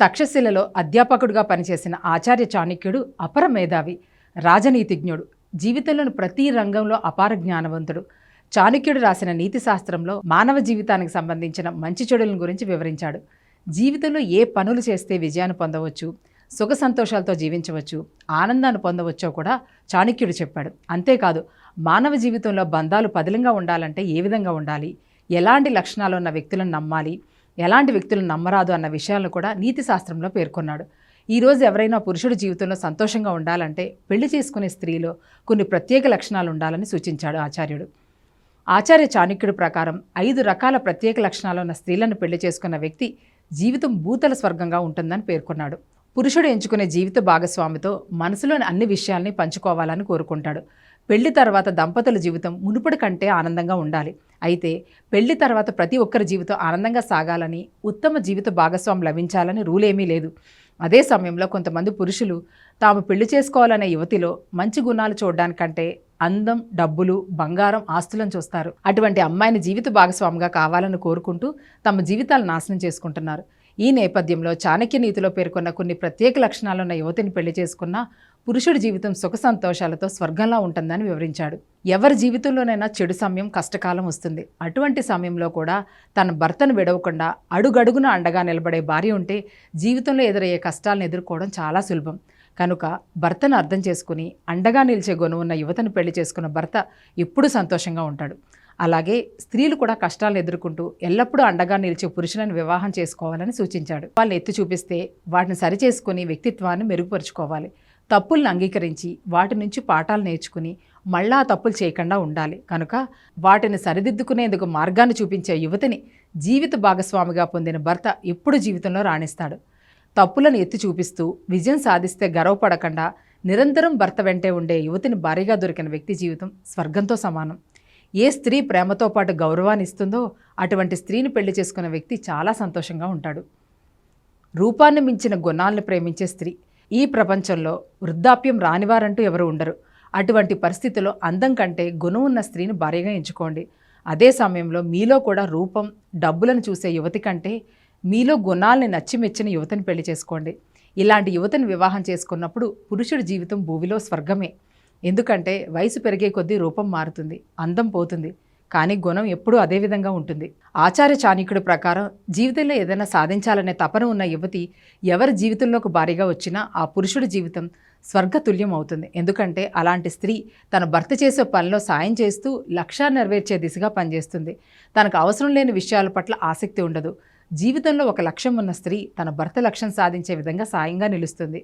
తక్షశిలలో అధ్యాపకుడిగా పనిచేసిన ఆచార్య చాణక్యుడు అపర మేధావి రాజనీతిజ్ఞుడు జీవితంలోని ప్రతి రంగంలో అపార జ్ఞానవంతుడు. చాణక్యుడు రాసిన నీతి శాస్త్రంలో మానవ జీవితానికి సంబంధించిన మంచి చెడులను గురించి వివరించాడు. జీవితంలో ఏ పనులు చేస్తే విజయాన్ని పొందవచ్చు సుఖ సంతోషాలతో జీవించవచ్చు ఆనందాన్ని పొందవచ్చో కూడా చాణక్యుడు చెప్పాడు. అంతేకాదు మానవ జీవితంలో బంధాలు పదిలంగా ఉండాలంటే ఏ విధంగా ఉండాలి? ఎలాంటి లక్షణాలు ఉన్న వ్యక్తులను నమ్మాలి? ఎలాంటి వ్యక్తులు నమ్మరాదు అన్న విషయాలను కూడా నీతి శాస్త్రంలో పేర్కొన్నాడు. ఈరోజు ఎవరైనా పురుషుడి జీవితంలో సంతోషంగా ఉండాలంటే పెళ్ళి చేసుకునే స్త్రీలో కొన్ని ప్రత్యేక లక్షణాలు ఉండాలని సూచించాడు ఆచార్యుడు. ఆచార్య చాణక్యుడి ప్రకారం ఐదు రకాల ప్రత్యేక లక్షణాలు ఉన్న స్త్రీలను పెళ్ళి చేసుకున్న వ్యక్తి జీవితం భూతల స్వర్గంగా ఉంటుందని పేర్కొన్నాడు. పురుషుడు ఎంచుకునే జీవిత భాగస్వామితో మనసులోని అన్ని విషయాల్ని పంచుకోవాలని కోరుకుంటాడు. పెళ్ళి తర్వాత దంపతుల జీవితం మునుపటి కంటే ఆనందంగా ఉండాలి. అయితే పెళ్ళి తర్వాత ప్రతి ఒక్కరి జీవితం ఆనందంగా సాగాలని ఉత్తమ జీవిత భాగస్వామి లభించాలని రూలేమీ లేదు. అదే సమయంలో కొంతమంది పురుషులు తాము పెళ్ళి చేసుకోవాలనే యువతిలో మంచి గుణాలు చూడడానికంటే అందం డబ్బులు బంగారం ఆస్తులను చూస్తారు. అటువంటి అమ్మాయిని జీవిత భాగస్వామిగా కావాలని కోరుకుంటూ తమ జీవితాలు నాశనం చేసుకుంటున్నారు. ఈ నేపథ్యంలో చాణక్య నీతిలో పేర్కొన్న కొన్ని ప్రత్యేక లక్షణాలున్న యువతిని పెళ్ళి చేసుకున్న పురుషుడి జీవితం సుఖ సంతోషాలతో స్వర్గంలా ఉంటుందని వివరించాడు. ఎవరి జీవితంలోనైనా చెడు సమయం కష్టకాలం వస్తుంది. అటువంటి సమయంలో కూడా తన భర్తను విడవకుండా అడుగడుగున అండగా నిలబడే భార్య ఉంటే జీవితంలో ఎదురయ్యే కష్టాలను ఎదుర్కోవడం చాలా సులభం. కనుక భర్తను అర్థం చేసుకుని అండగా నిలిచే గొను ఉన్న యువతను పెళ్ళి చేసుకున్న భర్త ఎప్పుడూ సంతోషంగా ఉంటాడు. అలాగే స్త్రీలు కూడా కష్టాలను ఎదుర్కొంటూ ఎల్లప్పుడూ అండగా నిలిచే పురుషులను వివాహం చేసుకోవాలని సూచించాడు. వాళ్ళు ఎత్తి చూపిస్తే వాటిని సరిచేసుకుని వ్యక్తిత్వాన్ని మెరుగుపరుచుకోవాలి. తప్పులను అంగీకరించి వాటి నుంచి పాఠాలు నేర్చుకుని మళ్ళా తప్పులు చేయకుండా ఉండాలి. కనుక వాటిని సరిదిద్దుకునేందుకు మార్గాన్ని చూపించే యువతిని జీవిత భాగస్వామిగా పొందిన భర్త ఎప్పుడు జీవితంలో రాణిస్తాడు. తప్పులను ఎత్తి చూపిస్తూ విజయం సాధిస్తే గర్వపడకుండా నిరంతరం భర్త వెంటే ఉండే యువతిని భారీగా దొరికిన వ్యక్తి జీవితం స్వర్గంతో సమానం. ఏ స్త్రీ ప్రేమతో పాటు గౌరవాన్ని ఇస్తుందో అటువంటి స్త్రీని పెళ్ళి చేసుకున్న వ్యక్తి చాలా సంతోషంగా ఉంటాడు. రూపాన్ని మించిన గుణాలను ప్రేమించే స్త్రీ ఈ ప్రపంచంలో వృద్ధాప్యం రానివారంటూ ఎవరు ఉండరు. అటువంటి పరిస్థితిలో అందం కంటే గుణం ఉన్న స్త్రీని భార్యగా ఎంచుకోండి. అదే సమయంలో మీలో కూడా రూపం డబ్బులను చూసే యువతి కంటే మీలో గుణాలని నచ్చిమెచ్చిన యువతని పెళ్ళి చేసుకోండి. ఇలాంటి యువతని వివాహం చేసుకున్నప్పుడు పురుషుడి జీవితం భూమిలో స్వర్గమే. ఎందుకంటే వయసు పెరిగే కొద్దీ రూపం మారుతుంది అందం పోతుంది. కానీ గుణం ఎప్పుడూ అదే విధంగా ఉంటుంది. ఆచార్య చాణిక్యుడు ప్రకారం జీవితంలో ఏదైనా సాధించాలనే తపన ఉన్న యువతి ఎవరి జీవితంలోకి భారీగా వచ్చినా ఆ పురుషుడి జీవితం స్వర్గతుల్యం అవుతుంది. ఎందుకంటే అలాంటి స్త్రీ తన భర్త చేసే పనిలో సాయం చేస్తూ లక్ష్యాన్ని నెరవేర్చే దిశగా పనిచేస్తుంది. తనకు అవసరం లేని విషయాల పట్ల ఆసక్తి ఉండదు. జీవితంలో ఒక లక్ష్యం ఉన్న స్త్రీ తన భర్త లక్ష్యం సాధించే విధంగా సాయంగా నిలుస్తుంది.